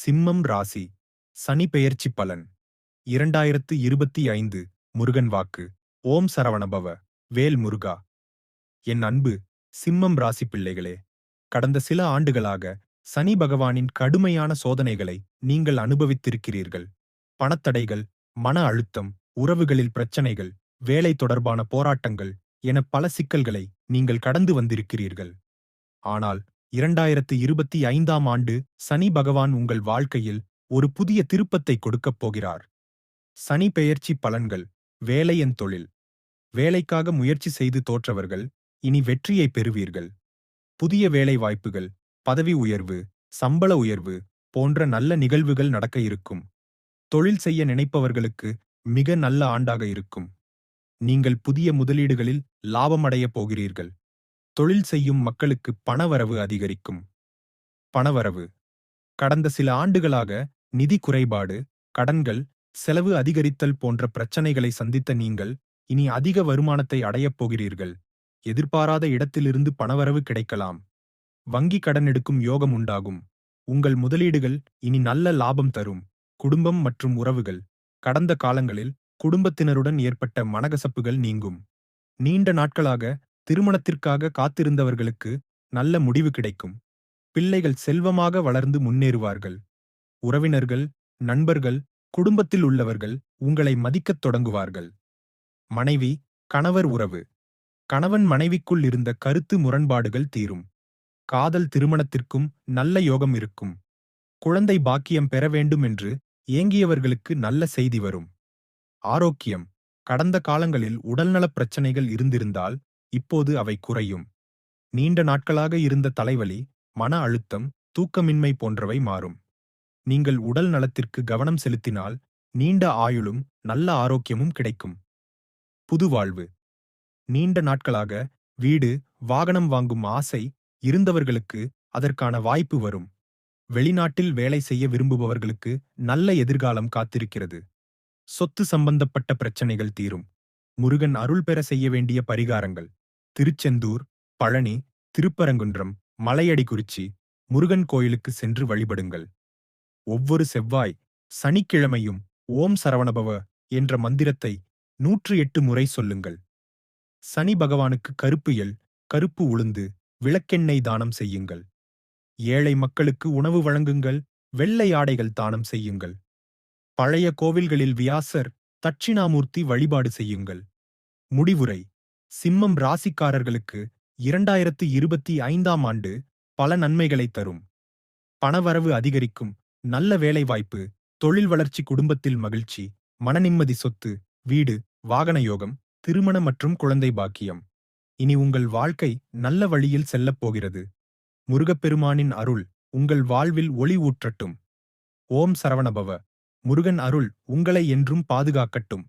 சிம்மம் ராசி சனி பெயர்ச்சி பலன். இரண்டாயிரத்து இருபத்தி ஐந்து முருகன் வாக்கு. ஓம் சரவணபவ வேல் முருகா. என் அன்பு சிம்மம் ராசி பிள்ளைகளே கடந்த சில ஆண்டுகளாக சனி பகவானின் கடுமையான சோதனைகளை நீங்கள் அனுபவித்திருக்கிறீர்கள். பணத்தடைகள் மன அழுத்தம் உறவுகளில் பிரச்சனைகள் வேலை தொடர்பான போராட்டங்கள் என பல சிக்கல்களை நீங்கள் கடந்து வந்திருக்கிறீர்கள். ஆனால் இரண்டாயிரத்து இருபத்தி ஐந்தாம் ஆண்டு சனி பகவான் உங்கள் வாழ்க்கையில் ஒரு புதிய திருப்பத்தை கொடுக்கப் போகிறார். சனி பெயர்ச்சி பலன்கள் வேலையன் தொழில். வேலைக்காக முயற்சி செய்து தோற்றவர்கள் இனி வெற்றியை பெறுவீர்கள். புதிய வேலை வாய்ப்புகள் பதவி உயர்வு சம்பள உயர்வு போன்ற நல்ல நிகழ்வுகள் நடக்க இருக்கும். தொழில் செய்ய நினைப்பவர்களுக்கு மிக நல்ல ஆண்டாக இருக்கும். நீங்கள் புதிய முதலீடுகளில் லாபமடையப் போகிறீர்கள். தொழில் செய்யும் மக்களுக்கு பணவரவு அதிகரிக்கும். பணவரவு. கடந்த சில ஆண்டுகளாக நிதி குறைபாடு கடன்கள் செலவு அதிகரித்தல் போன்ற பிரச்சனைகளை சந்தித்த நீங்கள் இனி அதிக வருமானத்தை அடையப் போகிறீர்கள். எதிர்பாராத இடத்திலிருந்து பணவரவு கிடைக்கலாம். வங்கி கடன் எடுக்கும் யோகம் உண்டாகும். உங்கள் முதலீடுகள் இனி நல்ல லாபம் தரும். குடும்பம் மற்றும் உறவுகள். கடந்த காலங்களில் குடும்பத்தினருடன் ஏற்பட்ட மனகசப்புகள் நீங்கும். நீண்ட நாட்களாக திருமணத்திற்காக காத்திருந்தவர்களுக்கு நல்ல முடிவு கிடைக்கும். பிள்ளைகள் செல்வமாக வளர்ந்து முன்னேறுவார்கள். உறவினர்கள் நண்பர்கள் குடும்பத்தில் உள்ளவர்கள் உங்களை மதிக்கத் தொடங்குவார்கள். மனைவி கணவர் உறவு. கணவன் மனைவிக்குள் இருந்த கருத்து முரண்பாடுகள் தீரும். காதல் திருமணத்திற்கும் நல்ல யோகம் இருக்கும். குழந்தை பாக்கியம் பெற வேண்டும் என்று ஏங்கியவர்களுக்கு நல்ல செய்தி வரும். ஆரோக்கியம். கடந்த காலங்களில் உடல்நலப் பிரச்சனைகள் இருந்திருந்தால் இப்போது அவை குறையும். நீண்ட நாட்களாக இருந்த தலைவலி மன அழுத்தம் தூக்கமின்மை போன்றவை மாறும். நீங்கள் உடல் நலத்திற்கு கவனம் செலுத்தினால் நீண்ட ஆயுளும் நல்ல ஆரோக்கியமும் கிடைக்கும். புது வாழ்வு. நீண்ட நாட்களாக வீடு வாகனம் வாங்கும் ஆசை இருந்தவர்களுக்கு அதற்கான வாய்ப்பு வரும். வெளிநாட்டில் வேலை செய்ய விரும்புபவர்களுக்கு நல்ல எதிர்காலம் காத்திருக்கிறது. சொத்து சம்பந்தப்பட்ட பிரச்சனைகள் தீரும். முருகன் அருள் பெற செய்ய வேண்டிய பரிகாரங்கள். திருச்செந்தூர் பழனி திருப்பரங்குன்றம் மலையடிக்குறிச்சி முருகன் கோயிலுக்கு சென்று வழிபடுங்கள். ஒவ்வொரு செவ்வாய் சனிக்கிழமையும் ஓம் சரவணபவ என்ற மந்திரத்தை நூற்று எட்டு முறை சொல்லுங்கள். சனி பகவானுக்கு கருப்பு எல் கருப்பு உளுந்து விளக்கெண்ணெய் தானம் செய்யுங்கள். ஏழை மக்களுக்கு உணவு வழங்குங்கள் வெள்ளை ஆடைகள் தானம் செய்யுங்கள். பழைய கோவில்களில் வியாசர் தட்சிணாமூர்த்தி வழிபாடு செய்யுங்கள். முடிவுரை சிம்மம் ராசிக்காரர்களுக்கு இரண்டாயிரத்து இருபத்தி ஐந்தாம் ஆண்டு பல நன்மைகளை தரும். பணவரவு அதிகரிக்கும் நல்ல வேலைவாய்ப்பு தொழில் வளர்ச்சி குடும்பத்தில் மகிழ்ச்சி மனநிம்மதி சொத்து வீடு வாகன யோகம் திருமண மற்றும் குழந்தை பாக்கியம். இனி உங்கள் வாழ்க்கை நல்ல வழியில் செல்லப் போகிறது. முருகப்பெருமானின் அருள் உங்கள் வாழ்வில் ஒளி ஊற்றட்டும். ஓம் சரவணபவ. முருகன் அருள் உங்களை என்றும் பாதுகாக்கட்டும்.